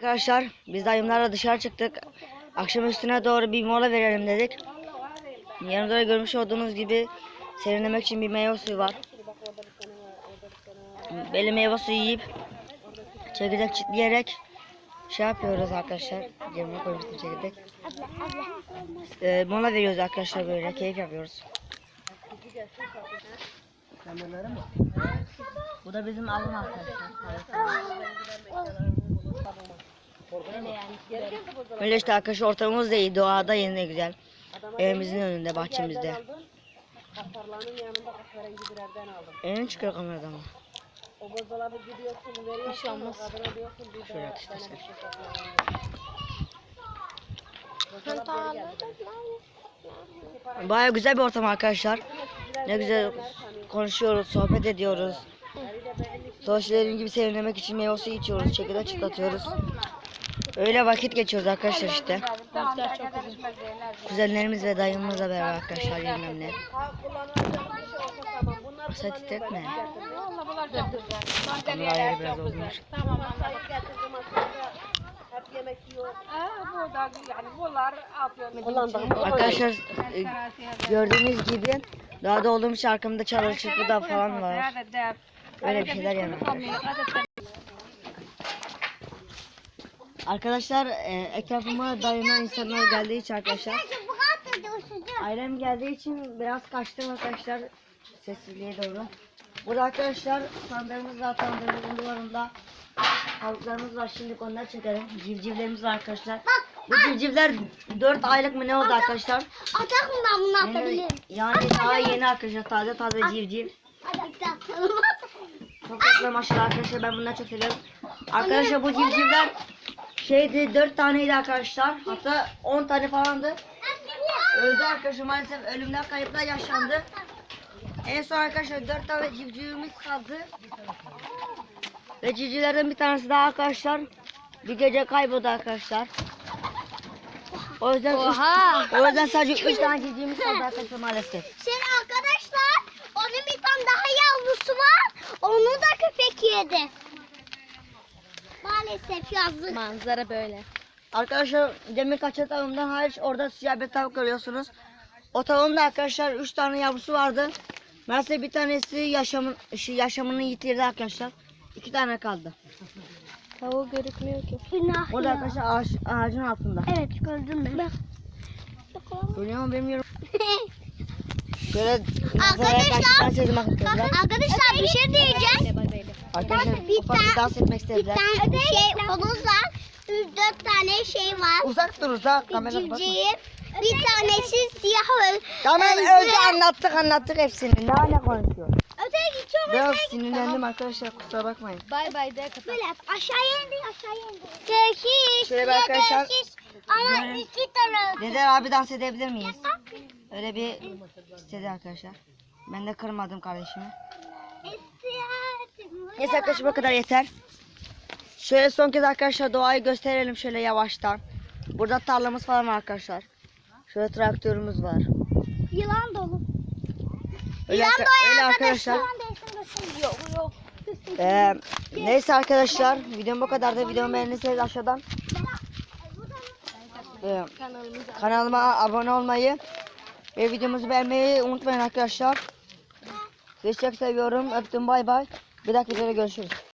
Arkadaşlar biz dayımlarla dışarı çıktık. Akşam üstüne doğru bir mola verelim dedik. Yanımda da görmüş olduğunuz gibi serinlemek için bir meyve suyu var. Böyle meyve suyu yiyip çekirdek çitleyerek şey yapıyoruz arkadaşlar. Cebime koymuştum çekirdek. Ee, mola veriyoruz arkadaşlar böyle keyif yapıyoruz. Bu da bizim alım arkadaşlar. Böyle işte arkadaşlar ortamımız da iyi. Doğada yine güzel. Evimizin önünde, bahçemizde. Kasarlanın yanında kahverengi birerden aldım. En çıkıyor kameradan ama. O buzdolabı gidiyorsun, veriyorsun. Kadına diyorsun bir Şöyle işte sen. şey satma. Buzdolabı geri geldi. Baya güzel bir ortam arkadaşlar. Ne güzel konuşuyoruz, sohbet ediyoruz. Sosyallerim gibi serinlemek için meyve suyu içiyoruz, çekirdek çıtlatıyoruz. Öyle vakit geçiyoruz arkadaşlar işte. Kuzenlerimiz ve dayımızla beraber arkadaşlar tamam. Bunlar Sen titretme. Kamera ayarı biraz yemek yiyor. Arkadaşlar e, gördüğünüz gibi doğada olduğum için arkamda çalı çırpı da falan var. Öyle bir şeyler yani. Arkadaşlar e, etrafıma dayanan insanlar geldiği için arkadaşlar. Ailem geldiği için biraz kaçtım arkadaşlar sessizliğe doğru. Burada arkadaşlar sandığımız var sandığımızın duvarında tavuklarımız var şimdi onları çekelim. Civcivlerimiz var arkadaşlar. Bu civcivler 4 aylık mı ne oldu arkadaşlar? Atak mı ben bunu Yani, atabilirim? yani daha yeni arkadaşlar taze taze civciv. Çok tatlı maşallah arkadaşlar ben bunları çok seviyorum. Arkadaşlar bu civcivler şeydi 4 taneydi arkadaşlar. Hatta 10 tane falandı. Öldü arkadaşlar maalesef ölümler kayıplar yaşandı. En son arkadaşlar 4 tane civcivimiz kaldı. Ve civcivlerden bir tanesi daha arkadaşlar bir gece kayboldu arkadaşlar. O yüzden üç- Oha. o yüzden sadece 3 tane civcivimiz kaldı arkadaşlar maalesef. Şimdi arkadaşlar onun bir tane daha yavrusu var. Onu da köpek yedi. Yazık. Manzara böyle. Arkadaşlar demin kaçan tavuğumdan hariç orada siyah bir tavuk görüyorsunuz. O tavuğun da arkadaşlar 3 tane yavrusu vardı. Maalesef bir tanesi yaşamın, şu yaşamını yitirdi arkadaşlar. 2 tane kaldı. Tavuğu görükmüyor ki. Günah Orada ya. arkadaşlar ağaç, ağacın altında. Evet gördüm ben. Görüyor mu bilmiyorum. Manzaraya Arkadaşlar. Arkadaşlar bir şey diyeceğim. Arkadaşlar bir ufak bir tane- dans etmek Bir istediler. tane şey havuz var. Üç dört tane şey var. Uzak dur uzak. Kamera bakma. Civciv. Bir tanesi siyah öl. Tamam öldü. anlattık anlattık hepsini. Ne ne konuşuyor? Öteye gidiyorum. Biraz sinirlendim arkadaşlar kusura bakmayın. Bay bay de kapat. Böyle yap. Aşağıya indi aşağıya indi. Görüşürüz. Şöyle bir arkadaşlar-. Ama iki tane. Deder abi dans edebilir miyiz? Öyle bir istedi arkadaşlar. Ben de kırmadım kardeşimi. Neyse arkadaşlar bu kadar yeter. Şöyle son kez arkadaşlar doğayı gösterelim şöyle yavaştan. Burada tarlamız falan var arkadaşlar. Şöyle traktörümüz var. Yılan dolu. Öyle, Yılan dolu öyle arkadaşlar. Yok yok. Ee, neyse arkadaşlar videom bu kadardı. Videomu beğendiyseniz aşağıdan e, kanalıma abone olmayı ve videomuzu beğenmeyi unutmayın arkadaşlar. Sizi çok seviyorum. Öptüm bay bay. Bir dahaki videoda görüşürüz.